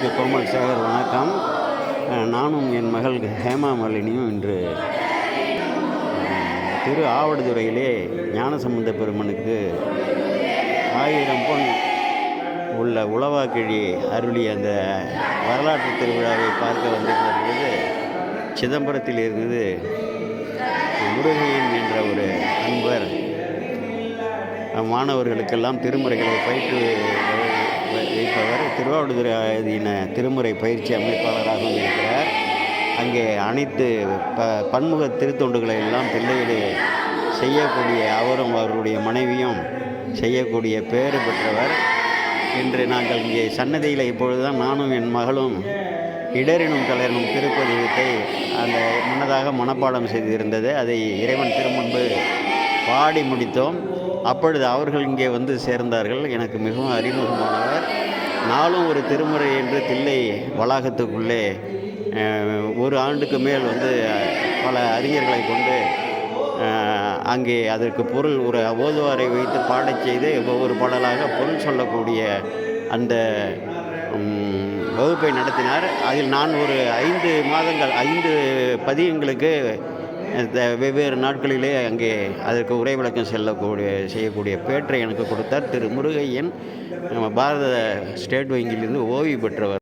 கோமல் சேகர் வணக்கம். நானும் என் மகள் ஹேமா மாலினியும் இன்று திரு ஆவடுதுறையிலே ஞானசம்பந்த பெருமனுக்கு ஆயிரம் பொன் உள்ள உளவாக்கிழி அருளி அந்த வரலாற்று திருவிழாவை பார்க்க வந்திருந்த பொழுது சிதம்பரத்தில் இருந்தது முருகையன் என்ற ஒரு அன்பர். மாணவர்களுக்கெல்லாம் திருமுறைகளை பயிற்று திருவாவடுதுறை ஆதீன திருமுறை பயிற்சி அமைப்பாளராகவும் இருக்கிறார். அங்கே அனைத்து ப பன்முக திருத்தொண்டுகளை எல்லாம் பிள்ளையிலே செய்யக்கூடிய அவரும் அவருடைய மனைவியும் செய்யக்கூடிய பேறு பெற்றவர். இன்று நாங்கள் இங்கே சன்னதியில் இப்பொழுதுதான் நானும் என் மகளும் இடரினும் கலரினும் திருப்பதிகத்தை அந்த முன்னதாக மனப்பாடம் செய்திருந்தது. அதை இறைவன் திருமுன்பு பாடி முடித்தோம். அப்பொழுது அவர்கள் இங்கே வந்து சேர்ந்தார்கள். எனக்கு மிகவும் அறிமுகமானவர். நாளும் ஒரு திருமுறை என்று தில்லை வளாகத்துக்குள்ளே ஒரு ஆண்டுக்கு மேல் வந்து பல அறிஞர்களை கொண்டு அங்கே அதற்கு பொருள் ஒரு ஓதுவாரை வைத்து பாடச் செய்து ஒவ்வொரு பாடலாக பொருள் சொல்லக்கூடிய அந்த வகுப்பை நடத்தினார். அதில் நான் ஒரு ஐந்து மாதங்கள் ஐந்து பதியங்களுக்கு வெவ்வேறு நாட்களிலே அங்கே அதற்கு உரை விளக்கம் செல்லக்கூடிய செய்யக்கூடிய பேற்றை எனக்கு கொடுத்தார். திரு முருகையன் நம்ம பாரத ஸ்டேட் வங்கியிலிருந்து ஓய்வு பெற்றவர்.